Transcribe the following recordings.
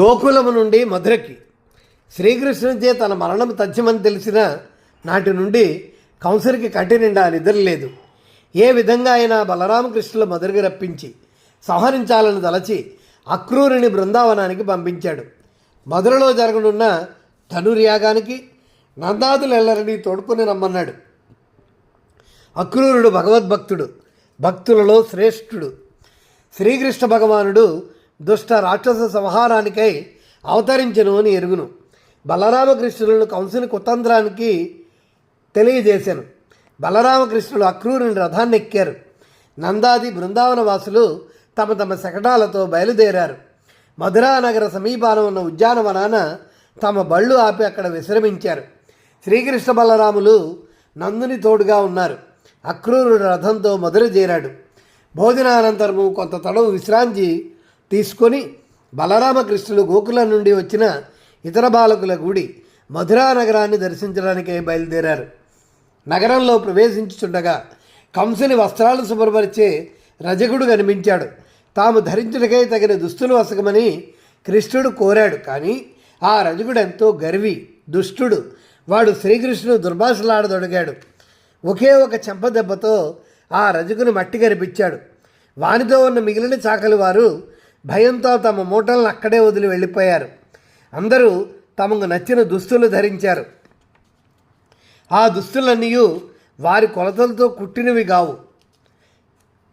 గోకులము నుండి మధురకి. శ్రీకృష్ణునిచే తన మరణం తథ్యమని తెలిసిన నాటి నుండి కంసునికి కంటి నిండా నిద్ర లేదు. ఏ విధంగా అయినా బలరామకృష్ణుల మధురకి రప్పించి సంహరించాలని తలచి అక్రూరుని బృందావనానికి పంపించాడు. మధురలో జరగనున్న ధనుర్యాగానికి నందాదులెల్లరిని తోడుకొని రమ్మన్నాడు. అక్రూరుడు భగవద్భక్తుడు భక్తులలో శ్రేష్ఠుడు. శ్రీకృష్ణ భగవానుడు దుష్ట రాక్షస సంహారానికై అవతరించను అని ఎరుగును. బలరామకృష్ణులను కంసుని కుతంత్రానికి తెలియజేశాను బలరామకృష్ణులు అక్రూరుని రథాన్ని ఎక్కారు. నందాది బృందావన వాసులు తమ తమ శకటాలతో బయలుదేరారు. మధురా నగర సమీపాన ఉన్న ఉద్యానవనాన తమ బళ్ళు ఆపి అక్కడ విశ్రమించారు. శ్రీకృష్ణ బలరాములు నందుని తోడుగా ఉన్నారు. అక్రూరుడు రథంతో మధుర చేరాడు. భోజనానంతరము కొంత తడవు విశ్రాంతి తీసుకొని బలరామకృష్ణులు గోకులం నుండి వచ్చిన ఇతర బాలకుల గుడి మధురా నగరాన్ని దర్శించడానికే బయలుదేరారు. నగరంలో ప్రవేశించుచుండగా కంసుని వస్త్రాలు శుభ్రపరిచే రజకుడు కనిపించాడు. తాము ధరించుటకై తగిన దుస్తులు వసకమని కృష్ణుడు కోరాడు. కానీ ఆ రజకుడు ఎంతో గర్వి దుష్టుడు. వాడు శ్రీకృష్ణుడు దుర్భాషలాడదొడిగాడు. ఒకే ఒక చెంపదెబ్బతో ఆ రజకుని మట్టి కనిపించాడు. వానితో ఉన్న మిగిలిన చాకలి వారు భయంతో తమ మూటలను అక్కడే వదిలి వెళ్ళిపోయారు. అందరూ తమకు నచ్చిన దుస్తులు ధరించారు. ఆ దుస్తులన్నీ వారి కొలతలతో కుట్టినవి కావు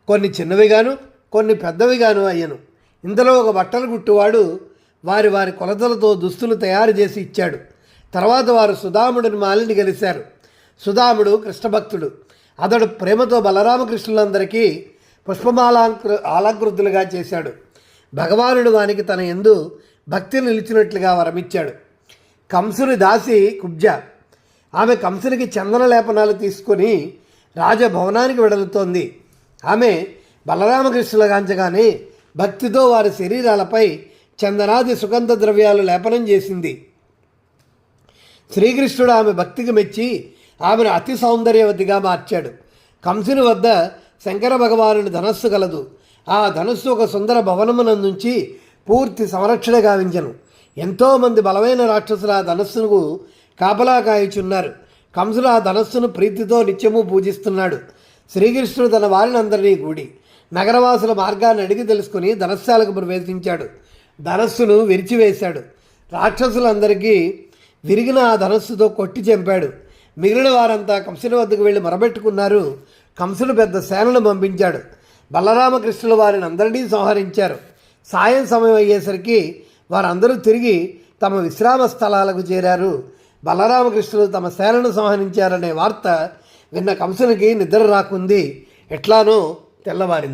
కొన్ని చిన్నవిగాను కొన్ని పెద్దవిగాను అయ్యను. ఇందులో ఒక బట్టలు కుట్టువాడు వారి వారి కొలతలతో దుస్తులు తయారు చేసి ఇచ్చాడు. తర్వాత వారు సుధాముడిని మాలిని కలిశారు. సుధాముడు కృష్ణభక్తుడు. అతడు ప్రేమతో బలరామకృష్ణులందరికీ పుష్పమాలాంకృ ఆలంకృతులుగా చేశాడు. భగవానుడు వానికి తన ఎందు భక్తి నిలిచినట్లుగా వరమిచ్చాడు. కంసుని దాసి కుబ్జ. ఆమె కంసునికి చందన లేపనాలు తీసుకొని రాజభవనానికి వెడలుతోంది. ఆమె బలరామకృష్ణులగాంచగానే భక్తితో వారి శరీరాలపై చందనాది సుగంధ ద్రవ్యాలు లేపనం చేసింది. శ్రీకృష్ణుడు ఆమె భక్తికి మెచ్చి ఆమెను అతి సౌందర్యవతిగా మార్చాడు. కంసుని వద్ద శంకర భగవానుని ధనస్సు కలదు. ఆ ధనస్సు ఒక సుందర భవనమునందుంచి పూర్తి సంరక్షణ గావించను. ఎంతోమంది బలమైన రాక్షసులు ఆ ధనస్సును కాపలా కాయుచున్నారు. కంసులు ఆ ధనస్సును ప్రీతితో నిత్యము పూజిస్తున్నాడు. శ్రీకృష్ణుడు తన వారినందరినీ కూడి నగరవాసుల మార్గాన్ని అడిగి తెలుసుకుని ధనస్సాలకు ప్రవేశించాడు. ధనస్సును విరిచివేశాడు. రాక్షసులందరికీ విరిగిన ఆ ధనస్సుతో కొట్టి చంపాడు. మిగిలిన వారంతా కంసుని వద్దకు వెళ్ళి మొరబెట్టుకున్నారు. కంసుడు పెద్ద సేనను పంపించాడు. బలరామకృష్ణుల వారిని అందరినీ సంహరించారు. సాయం సమయం అయ్యేసరికి వారందరూ తిరిగి తమ విశ్రామ స్థలాలకు చేరారు. బలరామకృష్ణులు తమ సేనను సంహరించారనే వార్త విన్న కంసునికి నిద్ర రాకుంది. ఎట్లానో తెల్లవారింది.